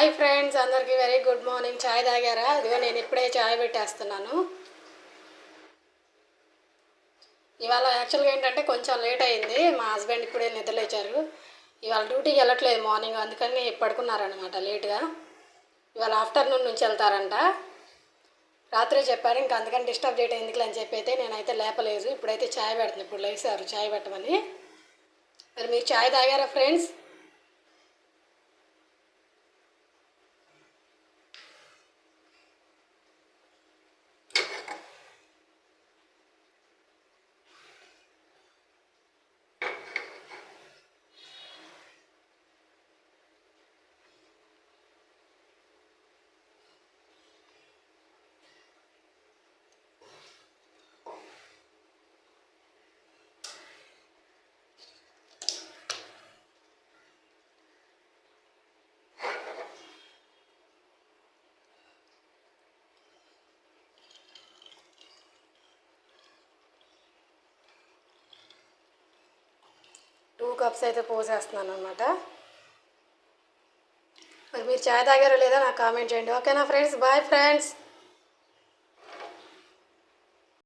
Hi friends అందరికీ very good morning. చాయ్ తాగారా? ఇదిగో నేను ఇప్పుడే చాయ్ పెట్టేస్తున్నాను. ఇవాళ యాక్చువల్గా ఏంటంటే కొంచెం లేట్ అయింది. మా హస్బెండ్ ఇప్పుడే నిద్రలేచారు ఇవాళ డ్యూటీకి వెళ్ళట్లేదు మార్నింగ్. అందుకని పడుకున్నారనమాట లేట్గా. ఇవాళ ఆఫ్టర్నూన్ నుంచి వెళ్తారంట. రాత్రి చెప్పారు ఇంకా అందుకని డిస్టర్బ్ చేయడం ఎందుకు అని చెప్పి అయితే నేనైతే లేపలేదు. ఇప్పుడైతే చాయ్ పెడుతుంది ఇప్పుడు లేచారు చాయ్ పెట్టమని. మరి మీరు చాయ్ తాగారా ఫ్రెండ్స్? కప్స్ అయితే పోసేస్తున్నాను అనమాట మరి మీరు చాయ్ తాగారో లేదో నాకు కామెంట్ చేయండి. ఓకేనా ఫ్రెండ్స్? Bye friends.